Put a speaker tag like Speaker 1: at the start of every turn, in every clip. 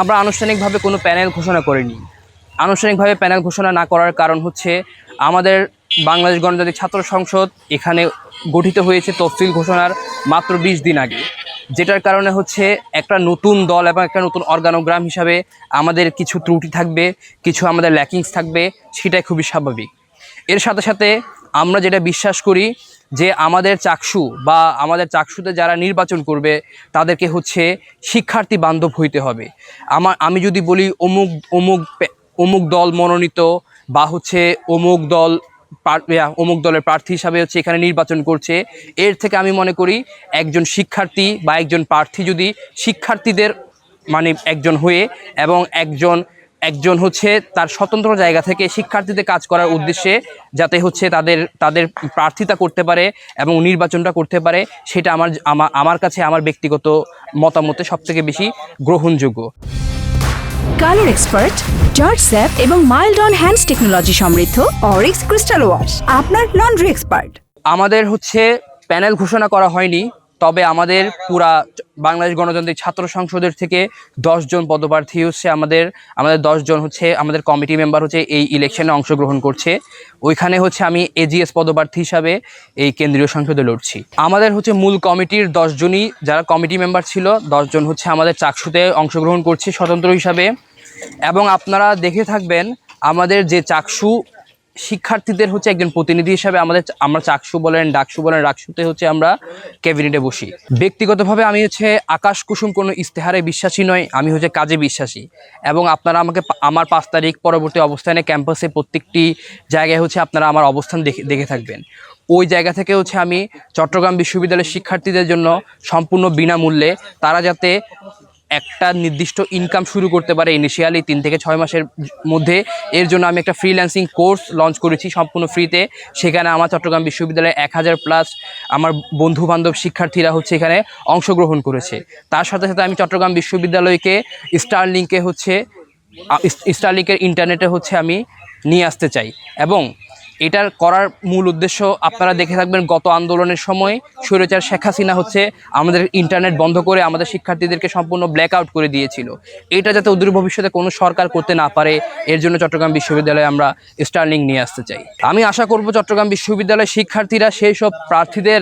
Speaker 1: আমরা আনুষ্ঠানিকভাবে কোনো প্যানেল ঘোষণা করিনি। আনুষ্ঠানিকভাবে প্যানেল ঘোষণা না করার কারণ হচ্ছে আমাদের বাংলাদেশ গণতান্ত্রিক ছাত্র সংসদ এখানে গঠিত হয়েছে তফসিল ঘোষণার মাত্র বিশ দিন আগে। যেটার কারণে হচ্ছে একটা নতুন দল এবং একটা নতুন অর্গানোগ্রাম হিসাবে আমাদের কিছু ত্রুটি থাকবে, কিছু আমাদের ল্যাকিংস থাকবে, সেটাই খুবই স্বাভাবিক। এর সাথে সাথে আমরা যেটা বিশ্বাস করি যে আমাদের চাকসু বা আমাদের চাকসুতে যারা নির্বাচন করবে, তাদেরকে হচ্ছে শিক্ষার্থী বান্ধব হইতে হবে। আমার, আমি যদি বলি অমুক অমুক অমুক দল মনোনীত বা হচ্ছে অমুক দল অমুক দলের প্রার্থী হিসাবে হচ্ছে এখানে নির্বাচন করছে, এর থেকে আমি মনে করি একজন শিক্ষার্থী বা একজন প্রার্থী যদি শিক্ষার্থীদের মানে একজন হয়ে এবং একজন একজন হচ্ছে তার স্বতন্ত্র জায়গা থেকে শিক্ষার্থীদের কাজ করার উদ্দেশ্যে যাতে হচ্ছে তাদের তাদের প্রার্থিতা করতে পারে এবং নির্বাচনটা করতে পারে সেটা আমার আমা- আমার কাছে আমার ব্যক্তিগত মতামতে সবথেকে বেশি গ্রহণযোগ্য।
Speaker 2: কালার এক্সপার্ট জর্জ স্যাপ এবং মাইল্ড অন হ্যান্ডস টেকনোলজি সমৃদ্ধ অরিক্স ক্রিস্টাল ওয়াশ আপনার লন্ড্রি এক্সপার্ট।
Speaker 1: আমাদের হচ্ছে প্যানেল ঘোষণা করা হয়নি তবে আমাদের পুরা বাংলাদেশ গণতান্ত্রিক ছাত্র সংসদের থেকে জন পদপ্রার্থী হচ্ছে আমাদের আমাদের জন হচ্ছে আমাদের কমিটি মেম্বার হচ্ছে এই ইলেকশনে অংশগ্রহণ করছে। ওইখানে হচ্ছে আমি এজিএস পদপ্রার্থী হিসাবে এই কেন্দ্রীয় সংসদে লড়ছি। আমাদের হচ্ছে মূল কমিটির জনই যারা কমিটি মেম্বার ছিল জন হচ্ছে আমাদের চাকসুতে অংশগ্রহণ করছে স্বতন্ত্র হিসাবে। এবং আপনারা দেখে থাকবেন আমাদের যে চাকসু শিক্ষার্থীদের হচ্ছে একজন প্রতিনিধি হিসাবে আমাদের আমরা চাকসু বলেন, ডাকসু বলেন, রাকসুতে হচ্ছে আমরা ক্যাবিনেটে বসি। ব্যক্তিগতভাবে আমি হচ্ছে আকাশ কুসুম কোনো ইস্তেহারে বিশ্বাসী নয় আমি হচ্ছে কাজে বিশ্বাসী। এবং আপনারা আমাকে আমার পাঁচ তারিখ পরবর্তী অবস্থানে ক্যাম্পাসে প্রত্যেকটি জায়গায় হচ্ছে আপনারা আমার অবস্থান দেখে দেখে থাকবেন। ওই জায়গা থেকে হচ্ছে আমি চট্টগ্রাম বিশ্ববিদ্যালয়ের শিক্ষার্থীদের জন্য সম্পূর্ণ বিনামূল্যে তারা যাতে একটা নির্দিষ্ট ইনকাম শুরু করতে পারে ইনিশিয়ালি তিন থেকে ছয় মাসের মধ্যে। এর জন্য আমি একটা ফ্রিল্যান্সিং কোর্স লঞ্চ করেছি সম্পূর্ণ ফ্রিতে সেখানে আমার চট্টগ্রাম বিশ্ববিদ্যালয়ে এক হাজার প্লাস আমার বন্ধু বান্ধব শিক্ষার্থীরা হচ্ছে এখানে অংশগ্রহণ করেছে। তার সাথে সাথে আমি চট্টগ্রাম বিশ্ববিদ্যালয়কে স্টারলিংকে হচ্ছে স্টারলিংকের ইন্টারনেটে হচ্ছে আমি নিয়ে আসতে চাই। এবং এটার করার মূল উদ্দেশ্য আপনারা দেখে থাকবেন গত আন্দোলনের সময় স্বৈরাচার শেখ হাসিনা হচ্ছে আমাদের ইন্টারনেট বন্ধ করে আমাদের শিক্ষার্থীদেরকে সম্পূর্ণ ব্ল্যাক আউট করে দিয়েছিল। এটা যাতে অদূর ভবিষ্যতে কোনো সরকার করতে না পারে, এর জন্য চট্টগ্রাম বিশ্ববিদ্যালয়ে আমরা স্টার্নিং নিয়ে আসতে চাই। আমি আশা করব চট্টগ্রাম বিশ্ববিদ্যালয়ের শিক্ষার্থীরা সেই সব প্রার্থীদের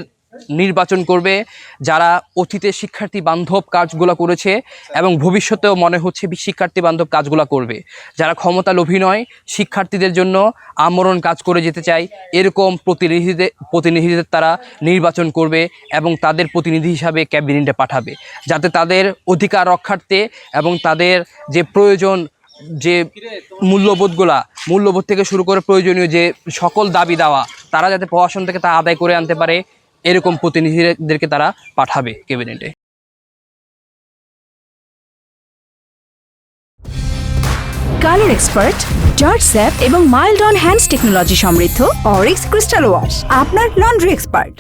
Speaker 1: নির্বাচন করবে, যারা অতীতে শিক্ষার্থী বান্ধব কাজগুলো করেছে এবং ভবিষ্যতেও মনে হচ্ছে শিক্ষার্থী বান্ধব কাজগুলো করবে। যারা ক্ষমতা লোভী নয়, শিক্ষার্থীদের জন্য আমরণ কাজ করে যেতে চায় এরকম প্রতিনিধিদের প্রতিনিধিদের তারা নির্বাচন করবে এবং তাদের প্রতিনিধি হিসাবে ক্যাবিনেটে পাঠাবে। যাতে তাদের অধিকার রক্ষার্থে এবং তাদের যে প্রয়োজন, যে মূল্যবোধগুলা, মূল্যবোধ থেকে শুরু করে প্রয়োজনীয় যে সকল দাবি দেওয়া, তারা যাতে প্রশাসন থেকে তা আদায় করে আনতে পারে এরকম প্রতিনিধিদেরকে তারা পাঠাবে ক্যাবিনেটে।
Speaker 2: কালার এক্সপার্ট, জর্জ স্যাপ এবং মাইল্ড অন হ্যান্ডস টেকনোলজি সমৃদ্ধ অরিক্স ক্রিস্টাল ওয়াশ, আপনার লন্ড্রি এক্সপার্ট।